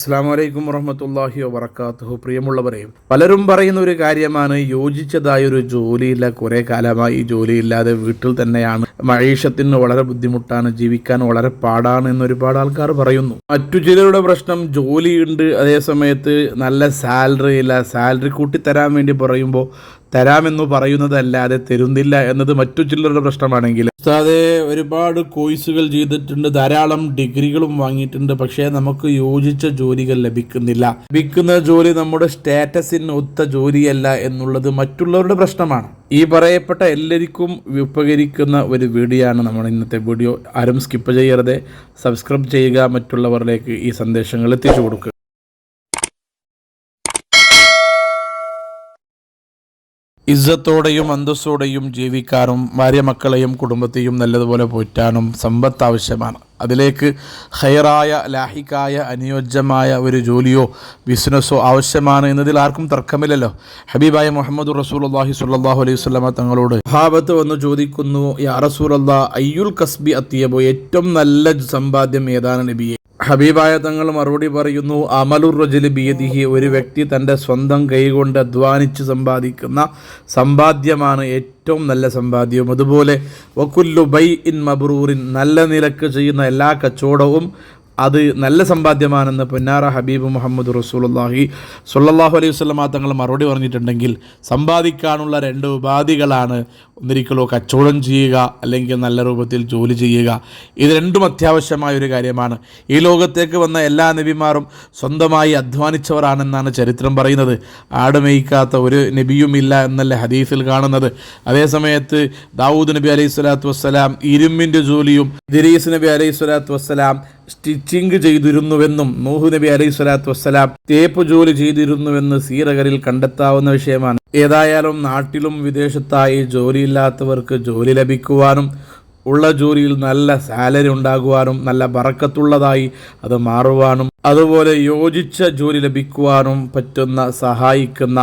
അസ്സാം വലൈക്കും വറഹമത്തല്ലാഹി വബർക്കാത്തുഹു പ്രിയമുള്ളവരെ പലരും പറയുന്ന ഒരു കാര്യമാണ് യോജിച്ചതായ ഒരു ജോലിയില്ല. കുറേ കാലമായി ജോലിയില്ലാതെ വീട്ടിൽ തന്നെയാണ്. മഴീഷത്തിന് വളരെ ബുദ്ധിമുട്ടാണ് ജീവിക്കാൻ വളരെ പാടാണ് എന്ന് ഒരുപാട് ആൾക്കാർ പറയുന്നു. മറ്റു ചിലരുടെ പ്രശ്നം ജോലിയുണ്ട് അതേസമയത്ത് നല്ല സാലറി ഇല്ല. സാലറി കൂട്ടിത്തരാൻ വേണ്ടി പറയുമ്പോൾ തരാമെന്ന് പറയുന്നതല്ലാതെ തരുന്നില്ല എന്നത് മറ്റു ചിലരുടെ പ്രശ്നമാണെങ്കിൽ. ഉസ്താദെ ഒരുപാട് കോഴ്സുകൾ ചെയ്തിട്ടുണ്ട് ധാരാളം ഡിഗ്രികളും വാങ്ങിയിട്ടുണ്ട് പക്ഷേ നമുക്ക് യോജിച്ച ജോലികൾ ലഭിക്കുന്നില്ല. ലഭിക്കുന്ന ജോലി നമ്മുടെ സ്റ്റാറ്റസിന് ഒത്ത ജോലിയല്ല എന്നുള്ളത് മറ്റുള്ളവരുടെ പ്രശ്നമാണ്. ഈ പറയപ്പെട്ട എല്ലാവർക്കും ഉപകരിക്കുന്ന ഒരു വീഡിയോ ആണ് നമ്മൾ ഇന്നത്തെ വീഡിയോ. ആരും സ്കിപ്പ് ചെയ്യരുത്. സബ്സ്ക്രൈബ് ചെയ്യുക മറ്റുള്ളവരിലേക്ക് ഈ സന്ദേശങ്ങൾ എത്തിച്ചു കൊടുക്കുക. ഇസ്സത്തോടെയും അന്തസ്സോടെയും ജീവിക്കാനും ഭാര്യ മക്കളെയും കുടുംബത്തെയും നല്ലതുപോലെ പോറ്റാനും സമ്പത്ത് ആവശ്യമാണ്. അതിലേക്ക് ഹൈറായ ലാഹിക്കായ അനുയോജ്യമായ ഒരു ജോലിയോ ബിസിനസ്സോ ആവശ്യമാണ് എന്നതിൽ ആർക്കും തർക്കമില്ലല്ലോ. ഹബീബായ മുഹമ്മദ് റസൂലുള്ളാഹി സുല്ലാഹു അലൈഹി വസല്ലമ തങ്ങളോട് ഹാബത്ത് വന്ന് ചോദിക്കുന്നു യാ റസൂലല്ലാ അയ്യുൽ കസ്ബി അത്തിയബോ ഏറ്റവും നല്ല സമ്പാദ്യം ഏതാണ് നബിയെ? ഹബീബായ തങ്ങൾ മറുപടി പറയുന്നു അമലുർ റജുൽ ബിയദിഹി ഒരു വ്യക്തി തന്റെ സ്വന്തം കൈകൊണ്ട് അധ്വാനിച്ച് സമ്പാദിക്കുന്ന സമ്പാദ്യമാണ് ഏറ്റവും നല്ല സമ്പാദ്യവും അതുപോലെ വക്കുല്ലു ബൈ ഇൻ മബ്രൂറിൻ നല്ല നിലയ്ക്ക് ചെയ്യുന്ന എല്ലാ കച്ചവടവും അത് നല്ല സമ്പാദ്യമാണെന്ന് പൊന്നാറ ഹബീബ് മുഹമ്മദ് റസൂലുള്ളാഹി സ്വല്ലല്ലാഹു അലൈഹി വസല്ലമ തങ്ങൾ മറുപടി പറഞ്ഞിട്ടുണ്ടെങ്കിൽ സമ്പാദിക്കാനുള്ള രണ്ട് ഉപാധികളാണ് ഒന്നിരിക്കലോ കച്ചവടം ചെയ്യുക അല്ലെങ്കിൽ നല്ല രൂപത്തിൽ ജോലി ചെയ്യുക. ഇത് രണ്ടും അത്യാവശ്യമായ ഒരു കാര്യമാണ്. ഈ ലോകത്തേക്ക് വന്ന എല്ലാ നബിമാരും സ്വന്തമായി അധ്വാനിച്ചവരാണെന്നാണ് ചരിത്രം പറയുന്നത്. ആട് മേയ്ക്കാത്ത ഒരു നബിയുമില്ല എന്നല്ല ഹദീസിൽ കാണുന്നത്. അതേസമയത്ത് ദാവൂദ് നബി അലൈഹി സ്വലാത്തു വസ്സലാം ഇരുമ്പിന്റെ ജോലിയും ദിരീസ് നബി അലൈഹി സ്വലാത്തു വസ്സലാം സ്റ്റിച്ചിങ് ചെയ്തിരുന്നുവെന്നും നൂഹു നബി അലൈഹി സ്വലാത്തു വസ്സലാം തേപ്പ് ജോലി ചെയ്തിരുന്നുവെന്ന് സീറകരിൽ കണ്ടെത്താവുന്ന വിഷയമാണ്. ഏതായാലും നാട്ടിലും വിദേശത്തായി ജോലിയില്ലാത്തവർക്ക് ജോലി ലഭിക്കുവാനും ഉള്ള ജോലിയിൽ നല്ല സാലറി ഉണ്ടാകുവാനും നല്ല ബറക്കത്തുള്ളതായി അത് മാറുവാനും അതുപോലെ യോജിച്ച ജോലി ലഭിക്കുവാനും പറ്റുന്ന സഹായിക്കുന്ന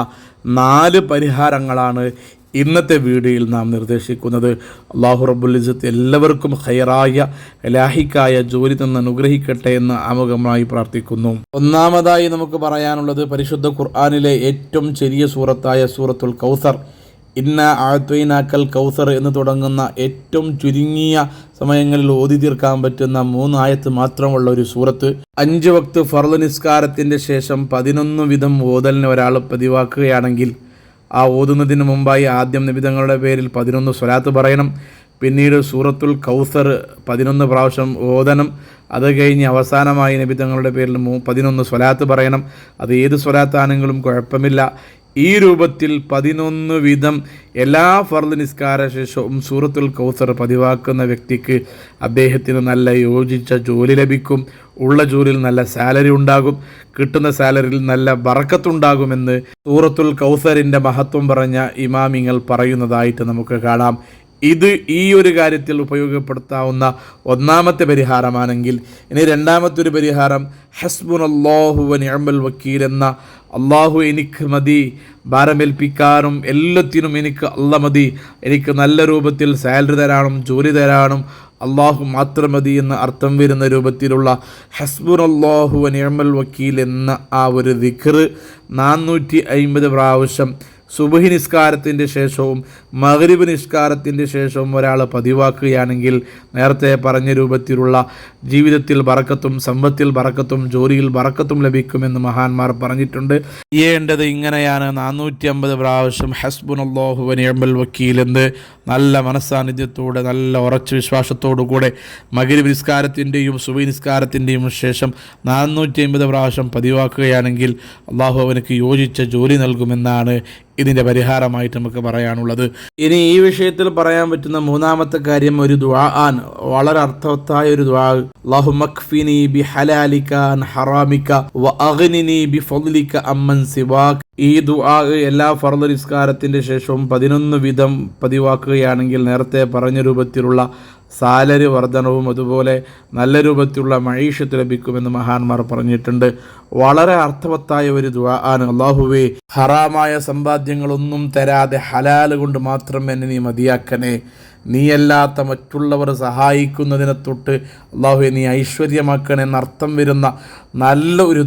നാല് പരിഹാരങ്ങളാണ് ഇന്നത്തെ വീഡിയോയിൽ നാം നിർദ്ദേശിക്കുന്നത് അള്ളാഹു റബ്ബുൽ ഇസ്സത്ത് എല്ലാവർക്കും ഹൈറായ ലാഹിക്കായ ജോലി തന്ന് അനുഗ്രഹിക്കട്ടെ എന്ന് ആമുഖമായി പ്രാർത്ഥിക്കുന്നു. ഒന്നാമതായി നമുക്ക് പറയാനുള്ളത് പരിശുദ്ധ ഖുർആാനിലെ ഏറ്റവും ചെറിയ സൂറത്തായ സൂറത്തുൽ കൗസർ. ഇന്ന ആത്വൈനാക്കൽ കൗസർ എന്ന് തുടങ്ങുന്ന ഏറ്റവും ചുരുങ്ങിയ സമയങ്ങളിൽ ഓതി തീർക്കാൻ പറ്റുന്ന മൂന്നായത്ത് മാത്രമുള്ള ഒരു സൂറത്ത്. അഞ്ച് വക്ത് ഫർദ് നിസ്കാരത്തിന്റെ ശേഷം പതിനൊന്ന് വിധം ഓതലിന് ഒരാൾ പതിവാക്കുകയാണെങ്കിൽ ആ ഓതുന്നതിന് മുമ്പായി ആദ്യം നിബിധങ്ങളുടെ പേരിൽ പതിനൊന്ന് സ്വലാത്ത് പറയണം. പിന്നീട് സൂറത്തുൽ കൗസർ പതിനൊന്ന് പ്രാവശ്യം ഓതണം. അത് കഴിഞ്ഞ് അവസാനമായി നിബിധങ്ങളുടെ പേരിൽ മൂ പതിനൊന്ന് സ്വലാത്ത് പറയണം. അത് ഏത് സ്വലാത്താണെങ്കിലും കുഴപ്പമില്ല. ഈ രൂപത്തിൽ പതിനൊന്ന് വിധം എല്ലാ ഫർദ് നിസ്കാര ശേഷവും സൂറത്തുൽ കൗസർ പതിവാക്കുന്ന വ്യക്തിക്ക് അദ്ദേഹത്തിന് നല്ല യോജിച്ച ജോലി ലഭിക്കും. ഉള്ള ജോലിയിൽ നല്ല സാലറി ഉണ്ടാകും കിട്ടുന്ന സാലറിയിൽ നല്ല വറക്കത്തുണ്ടാകുമെന്ന് സൂറത്തുൽ കൗസറിന്റെ മഹത്വം പറഞ്ഞ ഇമാമിങ്ങൾ പറയുന്നതായിട്ട് നമുക്ക് കാണാം. ഇത് ഈ ഒരു കാര്യത്തിൽ ഉപയോഗപ്പെടുത്താവുന്ന ഒന്നാമത്തെ പരിഹാരമാണെങ്കിൽ ഇനി രണ്ടാമത്തെ ഒരു പരിഹാരം ഹസ്ബുൻ അള്ളാഹു നിഅമൽ വക്കീൽ എന്ന അള്ളാഹു എനിക്ക് മതി ഭാരമേൽപ്പിക്കാനും എല്ലാത്തിനും എനിക്ക് അല്ല മതി എനിക്ക് നല്ല രൂപത്തിൽ സാലറി തരാനും ജോലി തരാനും അള്ളാഹു മാത്രം മതി എന്ന അർത്ഥം വരുന്ന രൂപത്തിലുള്ള ഹസ്ബുർ അള്ളാഹു അനിയമൽ വക്കീൽ എന്ന ആ ഒരു ദിഖർ നാനൂറ്റി അയിമ്പത് പ്രാവശ്യം സുബഹി നിസ്കാരത്തിന്റെ ശേഷവും മഗ്രിബ് നിസ്കാരത്തിന്റെ ശേഷവും ഒരാൾ പതിവാക്കുകയാണെങ്കിൽ നേരത്തെ പറഞ്ഞ രൂപത്തിലുള്ള ജീവിതത്തിൽ ബറക്കത്തും സമ്പത്തിൽ ബറക്കത്തും ജോലിയിൽ ബറക്കത്തും ലഭിക്കുമെന്ന് മഹാന്മാർ പറഞ്ഞിട്ടുണ്ട്. ചെയ്യേണ്ടത് ഇങ്ങനെയാണ്. നാനൂറ്റി അമ്പത് പ്രാവശ്യം ഹസ്ബുൻ അള്ളാഹു നിയമ്പൽ വക്കീൽ എന്ന് നല്ല മനസ്സാന്നിധ്യത്തോടെ നല്ല ഉറച്ച വിശ്വാസത്തോടു കൂടെ മഗ്രിബ് നിസ്കാരത്തിന്റെയും സുബഹി നിസ്കാരത്തിന്റെയും ശേഷം നാനൂറ്റി അമ്പത് പ്രാവശ്യം പതിവാക്കുകയാണെങ്കിൽ അള്ളാഹു അവനക്ക് യോജിച്ച ജോലി നൽകുമെന്നാണ് ഇതിന്റെ പരിഹാരമായിട്ട് നമുക്ക് പറയാനുള്ളത്. ഇനി ഈ വിഷയത്തിൽ പറയാൻ പറ്റുന്ന മൂന്നാമത്തെ കാര്യം ഒരു ദ്വാ ആൻ വളരെ അർത്ഥവത്തായ ഒരു ദ്വാ അല്ലാഹു മക്ഫിനി ബി വ അഗ്നിനി ബി സിവാക്. ഈ ദുആ എല്ലാ ഫർദ് നിസ്കാരത്തിന്റെ ശേഷവും പതിനൊന്ന് വിധം പതിവാക്കുകയാണെങ്കിൽ നേരത്തെ പറഞ്ഞ രൂപത്തിലുള്ള സാലറി വർധനവും അതുപോലെ നല്ല രൂപത്തിലുള്ള മഴീഷത്ത് ലഭിക്കുമെന്ന് മഹാന്മാർ പറഞ്ഞിട്ടുണ്ട്. വളരെ അർത്ഥവത്തായ ഒരു ദുആ ആണ്. അള്ളാഹുവേ ഹറാമായ സമ്പാദ്യങ്ങളൊന്നും തരാതെ ഹലാൽ കൊണ്ട് മാത്രം എന്നെ നീ മതിയാക്കണേ. നീയല്ലാത്ത മറ്റുള്ളവർ സഹായിക്കുന്നതിനെ തൊട്ട് അള്ളാഹു നീ ഐശ്വര്യമാക്കണേ എന്നർത്ഥം വരുന്ന നല്ല ഒരു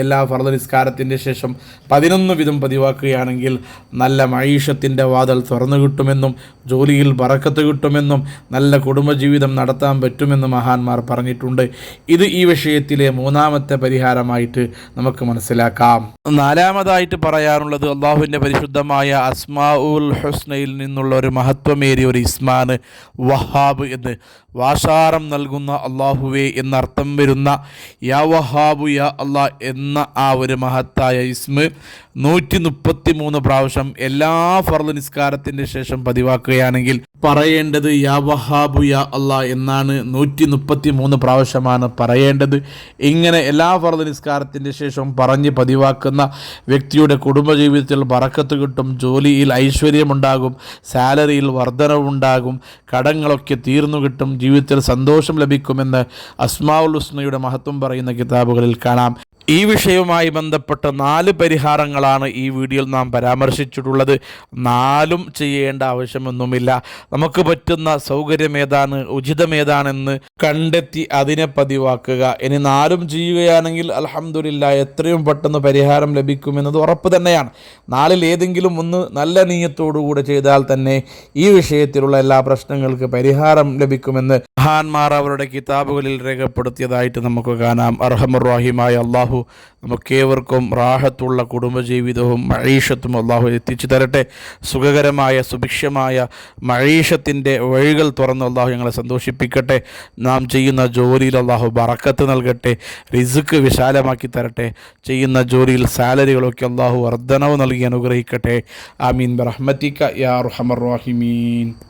എല്ലാ ഫർദ നിസ്കാരത്തിന്റെ ശേഷം പതിനൊന്ന് വിധം പതിവാക്കുകയാണെങ്കിൽ നല്ല മൈഷത്തിന്റെ വാതൽ തുറന്നു കിട്ടുമെന്നും ജോലിയിൽ പറക്കത്ത് കിട്ടുമെന്നും നല്ല കുടുംബജീവിതം നടത്താൻ പറ്റുമെന്നും മഹാന്മാർ പറഞ്ഞിട്ടുണ്ട്. ഇത് ഈ വിഷയത്തിലെ മൂന്നാമത്തെ പരിഹാരമായിട്ട് നമുക്ക് മനസ്സിലാക്കാം. നാലാമതായിട്ട് പറയാനുള്ളത് അള്ളാഹുവിന്റെ പരിശുദ്ധമായ അസ്മാ ഉൽ ഹുസ്നയിൽ നിന്നുള്ള ഒരു മഹത്വമേറിയ ഒരു ഇസ്മാന് വഹാബ് എന്ന്. വാഷാരം നൽകുന്ന അള്ളാഹുവേ എന്നർത്ഥം വരുന്ന യാ വഹാബു യാ അള്ളാ എന്ന ആ ഒരു മഹത്തായ ഇസ്മ് നൂറ്റി മുപ്പത്തി മൂന്ന് പ്രാവശ്യം എല്ലാ ഫർദ് നിസ്കാരത്തിന്റെ ശേഷം പതിവാക്കുകയാണെങ്കിൽ പറയേണ്ടത് യാ വഹാബു യാ അള്ളാ എന്നാണ് നൂറ്റി മുപ്പത്തി മൂന്ന് പ്രാവശ്യമാണ് പറയേണ്ടത്. ഇങ്ങനെ എല്ലാ ഫർദ് നിസ്കാരത്തിന്റെ ശേഷം പറഞ്ഞ് പതിവാക്കുന്ന വ്യക്തിയുടെ കുടുംബജീവിതത്തിൽ വറക്കത്ത് കിട്ടും ജോലിയിൽ ഐശ്വര്യമുണ്ടാകും സാലറിയിൽ വർധനവുണ്ടാകും കടങ്ങളൊക്കെ തീർന്നു കിട്ടും ജീവിതത്തിൽ സന്തോഷം ലഭിക്കുമെന്ന് അസ്മാഉൽ ഉസ്മയുടെ മഹത്വം പറയുന്ന കിതാബുകളിൽ കാണാം. ഈ വിഷയവുമായി ബന്ധപ്പെട്ട നാല് പരിഹാരങ്ങളാണ് ഈ വീഡിയോയിൽ നാം പരാമർശിച്ചിട്ടുള്ളത്. നാലും ചെയ്യേണ്ട ആവശ്യമൊന്നുമില്ല. നമുക്ക് പറ്റുന്ന സൗകര്യം ഏതാണ് ഉചിതമേതാണെന്ന് കണ്ടെത്തി അതിനെ പതിവാക്കുക. ഇനി നാലും ചെയ്യുകയാണെങ്കിൽ അലഹമില്ല എത്രയും പെട്ടെന്ന് പരിഹാരം ലഭിക്കുമെന്നത് ഉറപ്പ് തന്നെയാണ്. നാലിൽ ഏതെങ്കിലും ഒന്ന് നല്ല നീയത്തോടുകൂടെ ചെയ്താൽ തന്നെ ഈ വിഷയത്തിലുള്ള എല്ലാ പ്രശ്നങ്ങൾക്ക് പരിഹാരം ലഭിക്കുമെന്ന് മഹാന്മാർ അവരുടെ കിതാബുകളിൽ രേഖപ്പെടുത്തിയതായിട്ട് നമുക്ക് കാണാം. അർഹമുറാഹിമായ അള്ളാഹു നമുക്കേവർക്കും റാഹത്തുള്ള കുടുംബജീവിതവും മഴീഷത്തും അള്ളാഹു എത്തിച്ചു തരട്ടെ. സുഖകരമായ സുഭിക്ഷമായ മഴീഷത്തിന്റെ വഴികൾ തുറന്ന് അള്ളാഹു ഞങ്ങളെ സന്തോഷിപ്പിക്കട്ടെ. നാം ചെയ്യുന്ന ജോലിയിൽ അള്ളാഹു ബറക്കത്ത് നൽകട്ടെ റിസുക്ക് വിശാലമാക്കി തരട്ടെ. ചെയ്യുന്ന ജോലിയിൽ സാലറികളൊക്കെ അള്ളാഹു വർധനവ് നൽകി അനുഗ്രഹിക്കട്ടെ. ആമീൻ. ബറഹ്മത്തിക്ക യാ റഹമർ റാഹിമീൻ.